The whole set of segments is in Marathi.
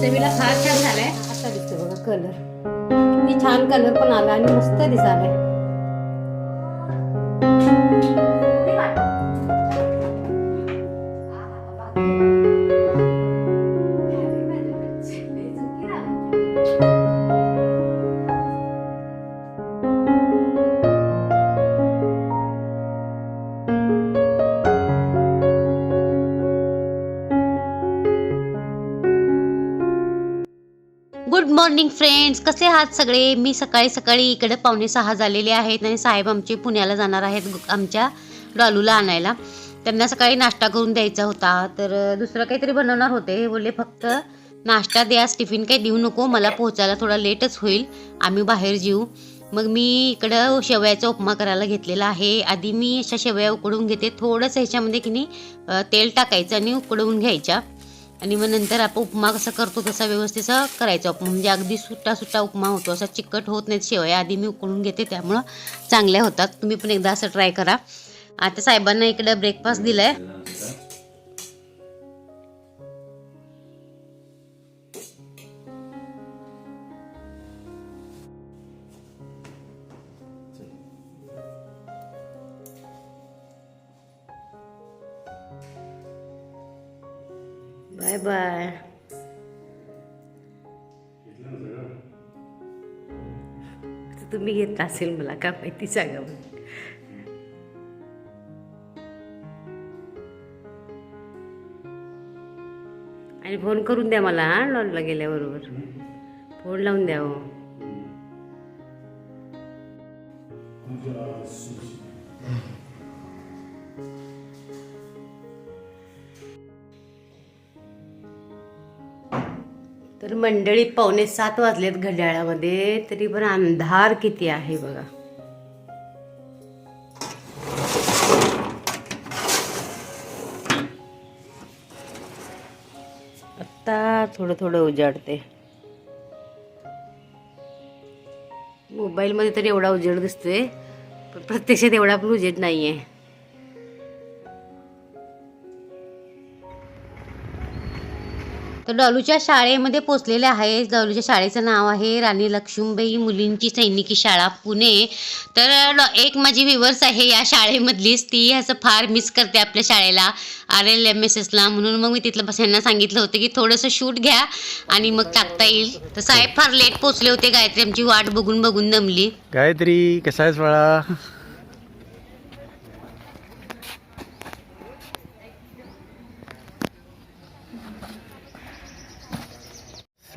चवीला फार छान झालाय. असा दिसतो बघा कलर किती छान कलर पण आला आणि मस्त दिसालाय गुड मॉर्निंग फ्रेंड्स कसे आहात सगळे? मी सकाळी सकाळी इकडे पावणे सहा झालेले आहेत आणि साहेब आमचे पुण्याला जाणार आहेत गु- आमच्या डॉलूला आणायला. त्यांना सकाळी नाश्ता करून द्यायचा होता. तर दुसरं काहीतरी बनवणार होते. हे बोलले फक्त नाश्ता द्या. टिफिन काही देऊ नको. मला पोहोचायला थोडा लेटच होईल. आम्ही बाहेर जेऊ. मग मी इकडं शेवयाचा उपमा करायला घेतलेला आहे. आधी मी अशा शेवया उकडून घेते. थोडंसं ह्याच्यामध्ये की नाही तेल टाकायचं आणि उकडवून घ्यायच्या. आणि मग नंतर आपण उपमा कसा करतो तसा व्यवस्थित करायचा उपमा. म्हणजे अगदी सुट्टा सुट्टा उपमा होतो. असा चिकट होत नाहीत शेवया. आधी मी उकळून घेते त्यामुळं चांगल्या होतात. तुम्ही पण एकदा असं ट्राय करा. आता साहेबांना इकडं ब्रेकफास्ट दिलाय. बाय बाय तुम्ही घेतला असेल मला का माहिती सांगा मग. आणि फोन करून द्या मला हा लॉनला गेल्याबरोबर. फोन लावून द्या हो. तर मंडळी पावणे सात वाजलेत घड्याळामध्ये. तरी पण अंधार किती आहे बघा. आत्ता थोडं थोडं उजाडते. मोबाईलमध्ये तरी एवढा उजेड दिसतोय. पण प्रत्यक्षात एवढा पण उजेड आहे तर डॉलूच्या शाळेमध्ये पोचलेले आहे. डॉलूच्या शाळेचं नाव आहे राणी लक्ष्मीबाई मुलींची सैनिकी शाळा पुणे. तर एक माझी विवर्स आहे या शाळेमधलीच. ती असं फार मिस करते आपल्या शाळेला आर एल एम एस एसला म्हणून मग मी तिथलं बस यांना सांगितलं होतं की थोडंसं शूट घ्या आणि मग टाकता येईल. तर साहेब फार लेट पोचले होते गायत्री. आमची वाट बघून बघून दमली. गायत्री कसा आहेस बाळा?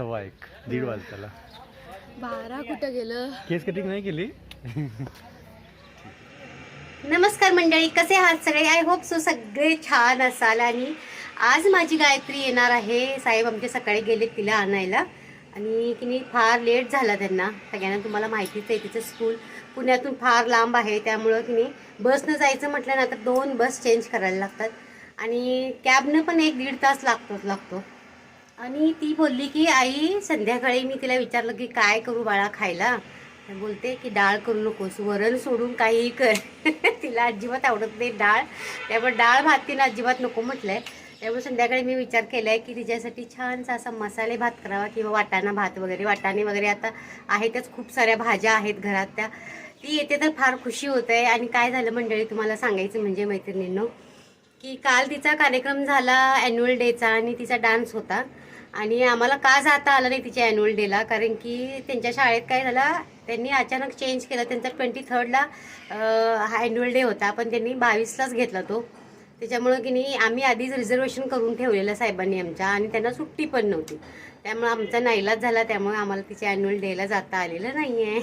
सव्वा एक दीड वाजताला. बारा कुठं गेलं? केस कटिंग नाही केली? नमस्कार मंडळी कसे आहात सगळे? आय होप सो सगळे छान असाल. आणि आज माझी गायत्री येणार आहे. साहेब आमचे सकाळी गेले तिला आणायला. आणि की नाही फार लेट झाला त्यांना. सगळ्यांना तुम्हाला माहितीच आहे तिचं स्कूल पुण्यातून फार लांब आहे. त्यामुळं की नाही बसनं जायचं म्हटलं ना तर दोन बस चेंज करायला लागतात. आणि कॅबनं पण एक दीड तास लागतोच लागतो. आणि ती बोलली की आई संध्याकाळी मी तिला विचारलं की काय करू बाळा खायला? बोलते की डाळ करू नकोस वरण सोडून काहीही कर. तिला अजिबात आवडत नाही डाळ. त्यामुळे डाळ भात तिला अजिबात नको म्हटलंय. त्यामुळे संध्याकाळी मी विचार केलाय की तिच्यासाठी छानसा असा मसाले भात करावा किंवा वाटाणा भात वगैरे. वाटाणे वगैरे आता आहेतच खूप साऱ्या भाज्या आहेत घरात त्या. ती येते तर फार खुशी होत. आहे आणि काय झालं मंडळी तुम्हाला सांगायचं म्हणजे मैत्रिणींनो की काल तिचा कार्यक्रम झाला ॲन्युअल डेचा आणि तिचा डान्स होता. आणि आम्हाला का जाता आलं नाही तिच्या ॲन्युअल डेला कारण की त्यांच्या शाळेत काय झालं त्यांनी अचानक चेंज केलं. त्यांचा ट्वेंटी थर्डला हा ॲन्युअल डे होता. पण त्यांनी बावीसलाच घेतला तो. त्याच्यामुळं की नाही आम्ही आधीच रिझर्वेशन करून ठेवलेलं साहेबांनी आमच्या. आणि त्यांना सुट्टी पण नव्हती. त्यामुळं आमचा नाईलाज झाला. त्यामुळे आम्हाला तिच्या ॲन्युअल डेला जाता आलेलं नाही आहे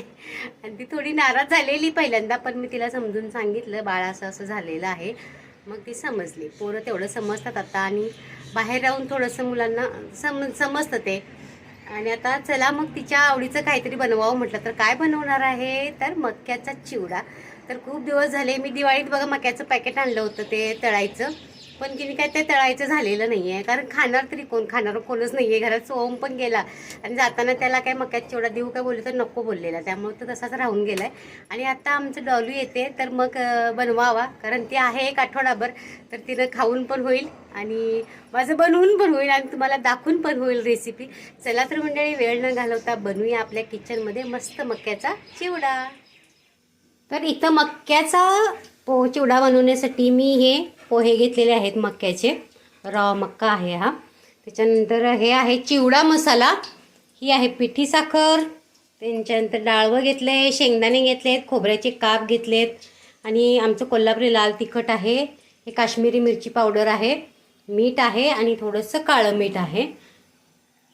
आणि ती थोडी नाराज झालेली पहिल्यांदा पण मी तिला समजून सांगितलं बाळा असं असं झालेलं आहे. मग ती समजली. पोरं तेवढं समजतात आता. आणि बाहेर राहून थोडंसं मुलांना सम समजतं ते. आणि आता चला मग तिच्या आवडीचं काहीतरी बनवावं म्हटलं तर काय बनवणार आहे? तर मक्याचा चिवडा. तर खूप दिवस झाले मी दिवाळीत बघा मक्याचं पॅकेट आणलं होतं ते तळायचं. पण की काय ते तळायचं झालेलं नाही आहे कारण खाणार तरी कोण? खाणार कोणच नाही आहे घरात सोम पण गेला. आणि जाताना त्याला काय मक्यात चिवडा देऊ काय बोलले तर नको बोललेला. त्यामुळे तो तसाच राहून गेला आहे आणि आता आमचं डॉलू येते. तर मग बनवावा. कारण ती आहे एक आठवडाभर. तर तिनं खाऊन पण होईल आणि माझं बनवून पण होईल आणि तुम्हाला दाखवून पण होईल रेसिपी चला तर मंडळी वेळ न घालवता बनवूया आपल्या किचनमध्ये मस्त मक्याचा चिवडा. तर इथं मक्याचा पोह चिवडा बनवण्यासाठी मी हे पोहे घेतलेले आहेत मक्याचे. रवा मक्का आहे हा. त्याच्यानंतर हे आहे चिवडा मसाला. ही आहे पिठी साखर. त्यांच्यानंतर डाळवं घेतले शेंगदाणे घेतले आहेत खोबऱ्याचे काप घेतलेत. आणि आमचं कोल्हापुरी लाल तिखट आहे. हे काश्मीरी मिरची पावडर आहे. मीठ आहे आणि थोडंसं काळं मीठ आहे.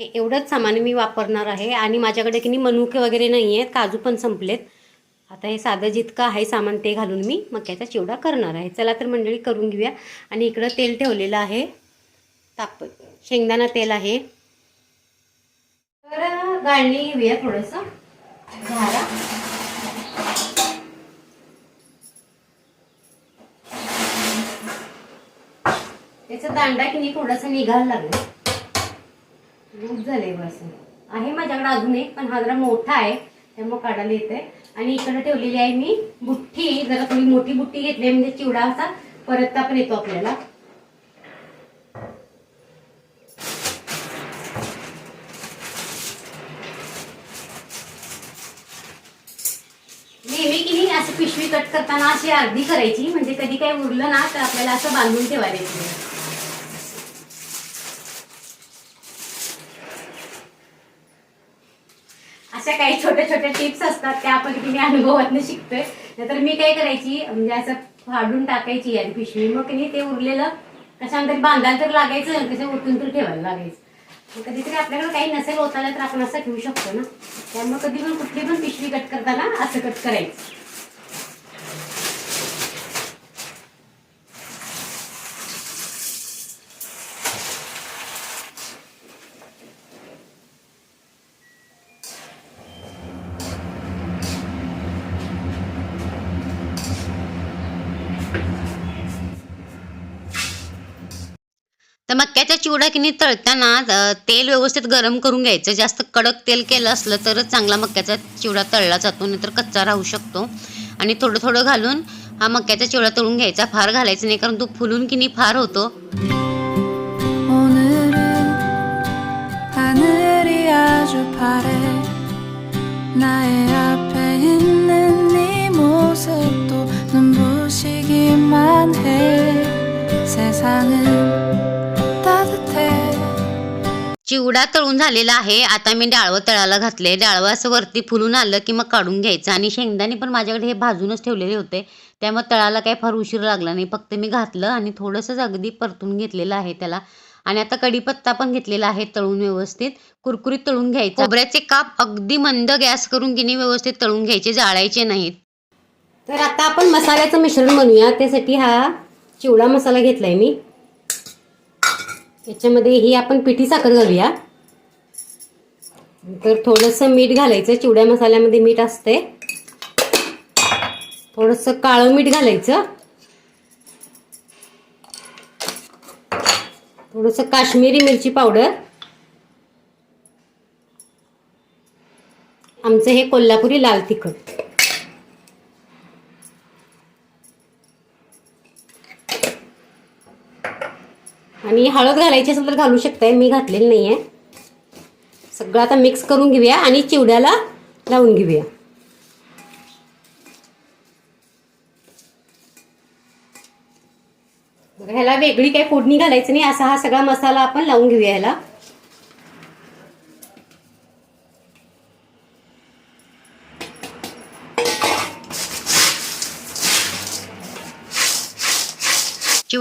हे एवढंच सामान मी वापरणार आहे. आणि माझ्याकडे की नाही मनुके वगैरे नाही आहेत काजू पण संपलेत. आता हे साधं जितकं आहे सामान ते घालून मी मक्याचा चिवडा करणार आहे. चला तर मंडळी करून घेऊया. आणि इकडं तेल ठेवलेलं आहे. ताप शेंगदाणा तेल आहे. तर गाळणी घेऊया थोडंसं. झारा. त्याचा दांडा की नाही थोडासा निघायला लागला. लूज झाले बस आहे माझ्याकडे अजून एक पण हा जरा मोठा आहे. त्यामुळे काढायला येते आणि इकडे ठेवलेली आहे मी बुट्टी. जरा थोडी मोठी बुट्टी घेतली म्हणजे चिवडा असा परतता पण येतो आपल्याला. नेहमी की नाही असं पिशवी कट करताना अशी अर्धी करायची म्हणजे कधी काही उरलं ना तर आपल्याला असं बांधून ठेवायला अशा काही छोट्या छोट्या टिप्स असतात त्या आपण की मी अनुभवातनं शिकतोय. नाहीतर मी काय करायची म्हणजे असं फाडून टाकायची आणि पिशवी. मग की नाही ते उरलेलं कशाने तरी बांधायला तर लागायचं कसं उठून तर ठेवायला लागायचं. कधीतरी आपल्याकडे काही नसेल होताला तर आपण असं ठेवू शकतो ना. त्यामुळे कधी पण कुठली पण पिशवी कट करताना असं कट करायचं. तर मक्याचा चिवडा की नाही तळताना अ, तेल व्यवस्थित गरम करून घ्यायचं जास्त कडक तेल केलं असलं तरच चांगला मक्याचा चिवडा तळला जातो नाहीतर कच्चा राहू शकतो आणि थोडं थोडं घालून हा मक्याचा चिवडा तळून घ्यायचा फार घालायचं नाही कारण तो फुलून की नाही फार होतो 오늘은 하늘이 아주 파래 나의 앞에 있는 네 모습도 눈부시기만 해 세상은 चिवडा तळून झालेला आहे. आता मी डाळवं तळायला घातले डाळवं असं वरती फुलून आलं की मग काढून घ्यायचं. आणि शेंगदाणे पण माझ्याकडे हे भाजूनच ठेवलेले होते. त्यामुळे तळाला काही फार उशीर लागला नाही. फक्त मी घातलं आणि थोडंसंच अगदी परतून घेतलेलं आहे त्याला. आणि आता कढीपत्ता पण घेतलेला आहे तळून व्यवस्थित. कुरकुरीत तळून घ्यायचं. खोबऱ्याचे काप अगदी मंद गॅस करून किनी व्यवस्थित तळून घ्यायचे. जाळायचे नाहीत. तर आता आपण मसाल्याचं मिश्रण बनवूया. त्यासाठी हा चिवडा मसाला घेतलाय मी. याच्यामध्ये ही आपण पिठी साखर घालूया. तर थोडंसं मीठ घालायचं चिवड्या मसाल्यामध्ये मीठ असते थोडंसं काळं मीठ घालायचं. थोडंसं काश्मीरी मिरची पावडर. आमचं हे कोल्हापुरी लाल तिखट. आणि हळद घालायची असेल तर घालू शकताय मी घातलेली नाही आहे सगळं आता मिक्स करून घेऊया आणि चिवड्याला लावून घेऊया. ह्याला वेगळी काही फोडणी घालायचं नाही असा हा सगळा मसाला आपण लावून घेऊया ह्याला.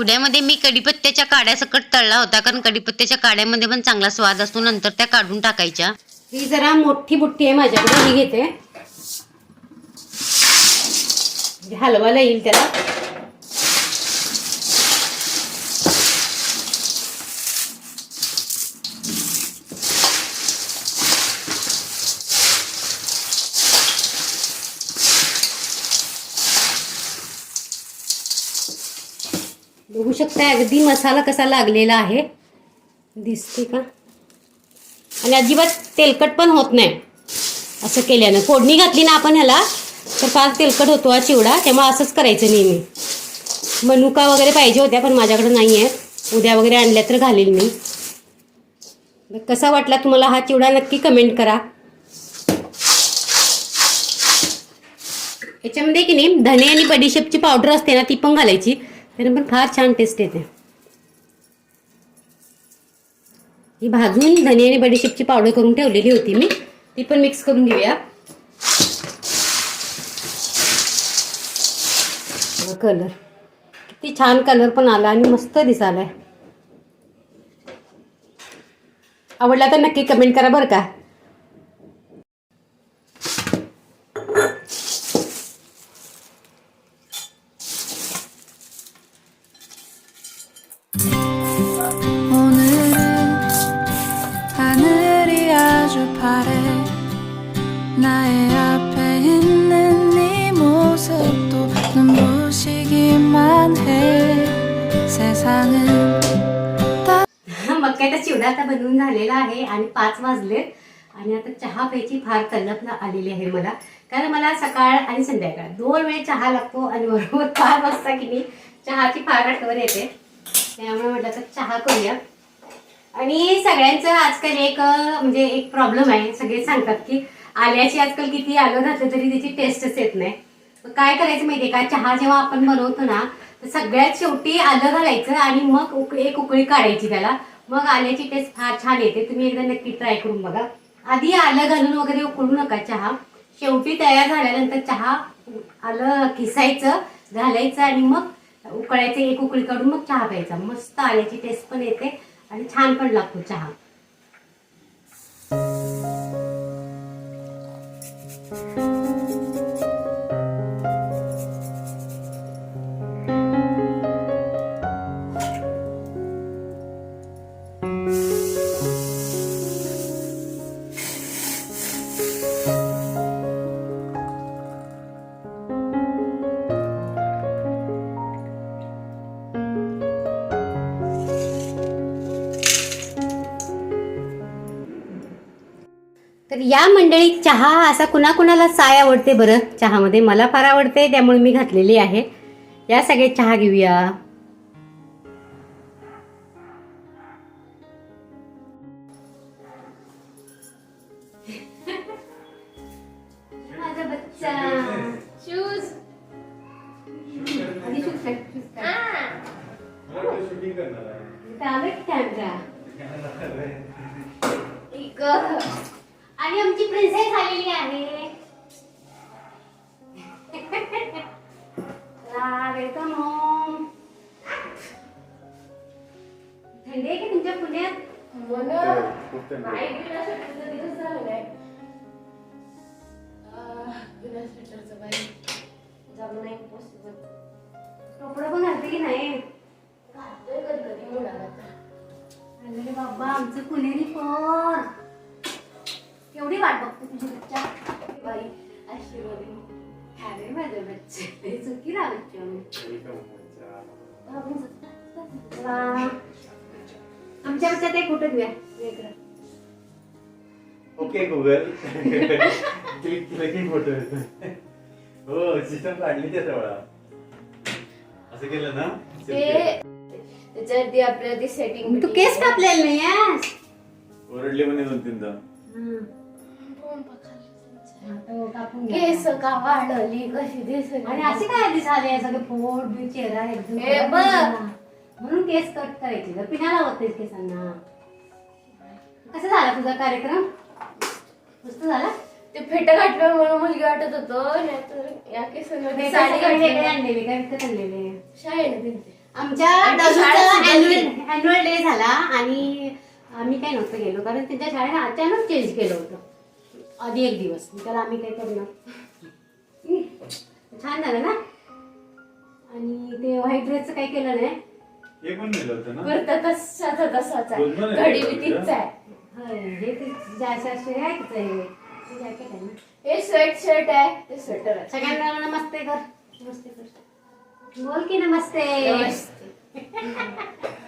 चिवड्यामध्ये मी कडीपत्त्याच्या काड्या सकट तळला होता कारण कडीपत्त्याच्या काड्यामध्ये पण चांगला स्वाद असतो नंतर त्या काढून टाकायच्या. ही जरा मोठी बुट्टी आहे माझ्याकडे ही घेते. म्हणजे हलवायला येईल त्याला. बघू शकता अगदी मसाला कसा लागलेला आहे. दिसते का? आणि अजिबात तेलकट पण होत नाही असं केल्यानं. फोडणी घातली ना आपण ह्याला तर फार तेलकट होतो हा चिवडा त्यामुळे असंच करायचं नेहमी. मनुका वगैरे पाहिजे होत्या पण माझ्याकडे नाही आहेत. उद्या वगैरे आणल्या तर घालेल मी. कसा वाटला तुम्हाला हा चिवडा? नक्की कमेंट करा. याच्यामध्ये की नाही धने आणि बडीशेपची पावडर असते ना ती पण घालायची. तरी पण फार छान टेस्ट येते. ही भाजून धने आणि बडीशेपची पावडर करून ठेवलेली होती मी. ती पण मिक्स करून घेऊया. कलर किती छान कलर पण आला आणि मस्त दिसालाय आवडला तर नक्की कमेंट करा बरं का. काय आता बनवून झालेला आहे आणि पाच वाजलेत. आणि आता चहा प्यायची फार तल्लप आलेली आहे मला. कारण मला सकाळ आणि संध्याकाळ दोन वेळ चहा लागतो आणि बरोबर पाच वाजता की मी चहाची फार आठवण येते. त्यामुळे म्हटलं तर चहा करूया. आणि सगळ्यांचं आजकाल एक म्हणजे एक प्रॉब्लेम आहे. सगळे सांगतात की आल्याची आजकाल किती आलं घातलं तरी त्याची टेस्टच येत नाही. काय करायचं माहितीये का? चहा जेव्हा आपण बनवतो ना तर सगळ्यात शेवटी आलं घालायचं आणि मग उक एक उकळी काढायची त्याला. मग आल्याची टेस्ट फार छान येते. तुम्ही एकदा नक्की ट्राय करून बघा. आधी आलं घालून वगैरे उकळू नका चहा. शेवटी तयार झाल्यानंतर चहा आलं खिसायचं घालायचं आणि मग उकळायचं एक उकळी काढून मग चहा प्यायचा. मस्त आल्याची टेस्ट पण येते आणि छान पण लागतो चहा. तर या मंडळीत चहा असा कुणाकुणाला साय आवडते बरं? चहामध्ये मला फार आवडते त्यामुळे मी घातलेली आहे. या सगळे चहा घेऊया. माझा बच्चा. शूज. आधी कॅमेरा? आणि आमची प्रिन्सेस आलेली आहे. वेलकम होम थंडी आहे की तुमच्या पुण्यात? दिवस झाला नाही. आह, कपडे पण घालते की नाही? घालतोय कधी कधी मुलाला तर. अरे बाबा आमचं पुणेरी पोर. केवढी वाट बघतो तुझी बच्चा बाई आशीर्वाद अरे माझं बच्चे चुकी ना बच्चा. आमच्या बच्च्यात एक फोटो घेऊया? वेगळं ओके गुगल क्लिक केलं की फोटो येतो हो सिस्टम काढली त्या सगळा. असं केलं ना? ते त्याच्यावरती आपल्याला ती सेटिंग तू केस कापलेला नाही ओरडले म्हणे दोन तीनदा तो घ्या. केस का वाढवली कशी दिसत आणि असे काय आधी झाले सगळे फोड बी चेहरा एकदम हे बघ. म्हणून केस कट करायचे. जर पिण्या लावत नाहीस केसांना. कसा झाला तुझा कार्यक्रम? मस्त झाला? ते फेट घातल्यावर मला मुलगी वाटत होतो. नाहीतर या केसांमध्ये साडी वेगळे घातली आणलेले काय विकत आणलेले? शाळेने दिलते. आमच्या आणि ती शाळा सुटली. अॅन्युअल डे झाला आणि आम्ही काय नव्हतं गेलो. कारण त्यांच्या शाळेने अचानक चेंज केलं होतं. आधी एक दिवस. त्याला आम्ही काय करणार. छान झालं ना? आणि ते व्हाईट ड्रेसचं काही केलं नाही. हे पण नेलं होतं ना? कुर्ता तसाचा तसाच आहे. दोन दोन आहे घडी बी कुर्ता? तीच आहे. होय, हे ते जास्त असे आहे तिचं हे. ते jacket आहे ना. हे स्वेट शर्ट आहे. ते स्वेटर आहे. सगळ्यांना नमस्ते कर. नमस्ते कर. बोल की नमस्ते. नमस्ते.